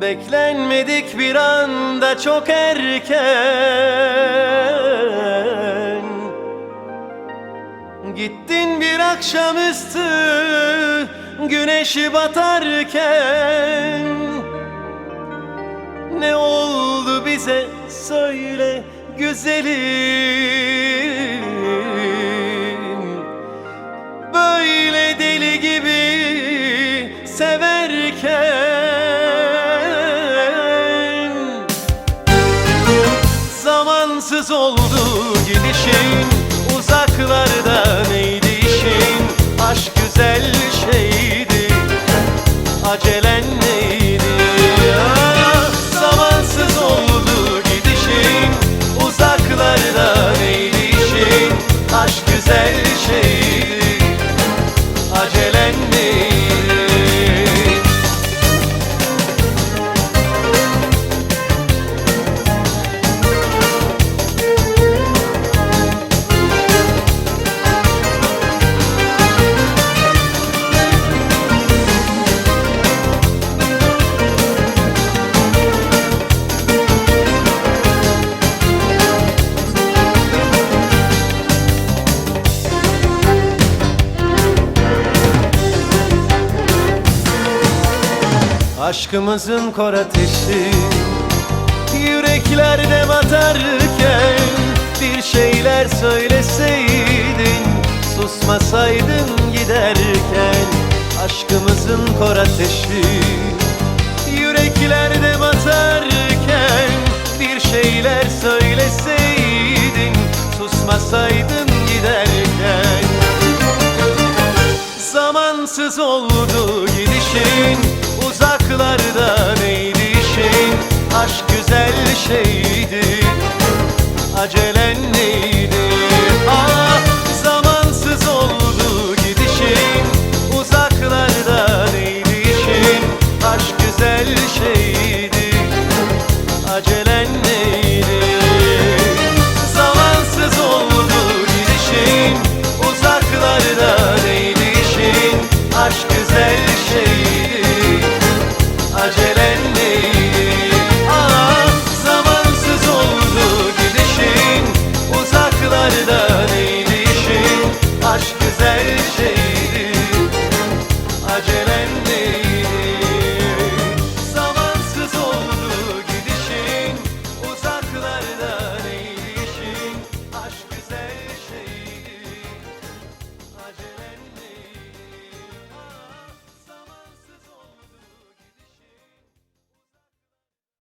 Beklenmedik bir anda çok erken. Gittin bir akşamüstü güneşi batarken. Ne oldu bize söyle güzelim. Böyle deli gibi severken Zamansız oldu gidişin Uzaklarda neydi işin? Aşk güzel şeydi. Acelen Aşkımızın kor ateşi. Yüreklerde batarken Bir şeyler söyleseydin Susmasaydın giderken. Aşkımızın kor ateşi. Yüreklerde batarken Bir şeyler söyleseydin Susmasaydın giderken. Zamansız oldu gidişin uzaklarda neydi şeyin Aşk güzel şeydi Acelen neydi? Ah zamansız oldu gidişin Uzaklarda neydi şeyin Aşk güzel şeydi Acelen neydi?